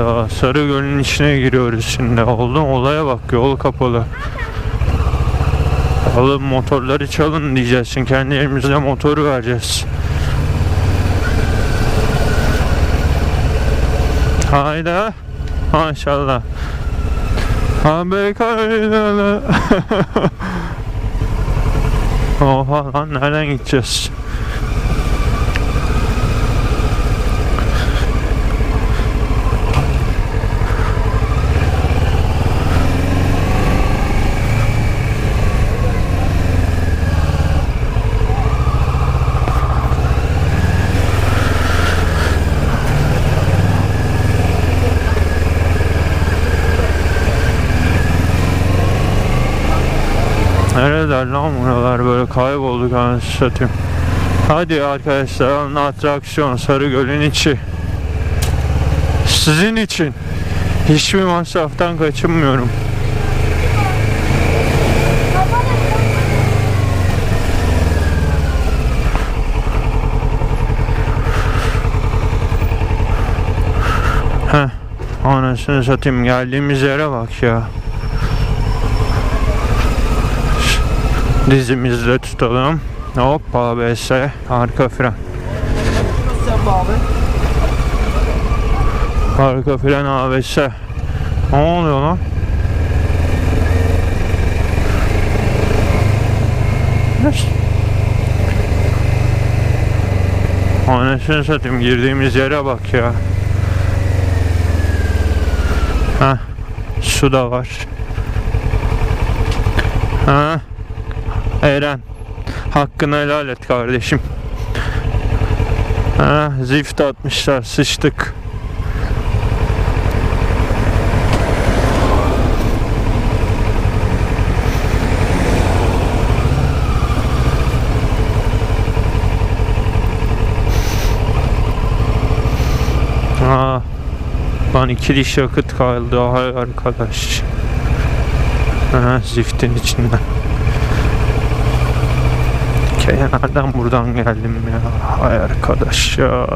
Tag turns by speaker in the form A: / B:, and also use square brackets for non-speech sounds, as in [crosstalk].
A: Allah. Sarı Göl'ün içine giriyoruz şimdi. Oldu olaya bak yol kapalı. Alın motorları çalın diyeceğiz. Şimdi kendi elimizde motoru vereceğiz. Hayda. Maşallah. Abi kaynalı. [laughs] Oha lan nereden gideceğiz? Nereler lan buralar böyle kaybolduk anasını satayım. Hadi arkadaşlar alın atraksiyon Sarıgöl'ün içi. Sizin için. Hiçbir masraftan kaçınmıyorum. Heh. Anasını satayım geldiğimiz yere bak ya. Dizimizde tutalım. Hop ABS arka fren. Arka fren ABS. Ne oluyor lan? Anasını satayım girdiğimiz yere bak ya. Ha, su da var. Ha, Eren, hakkını helal et kardeşim. Ha, zift atmışlar, sıçtık. Aa, lan iki diş yakıt kaldı arkadaş. Aha, ziftin içinden. Kenardan buradan geldim ya. Hay arkadaş ya.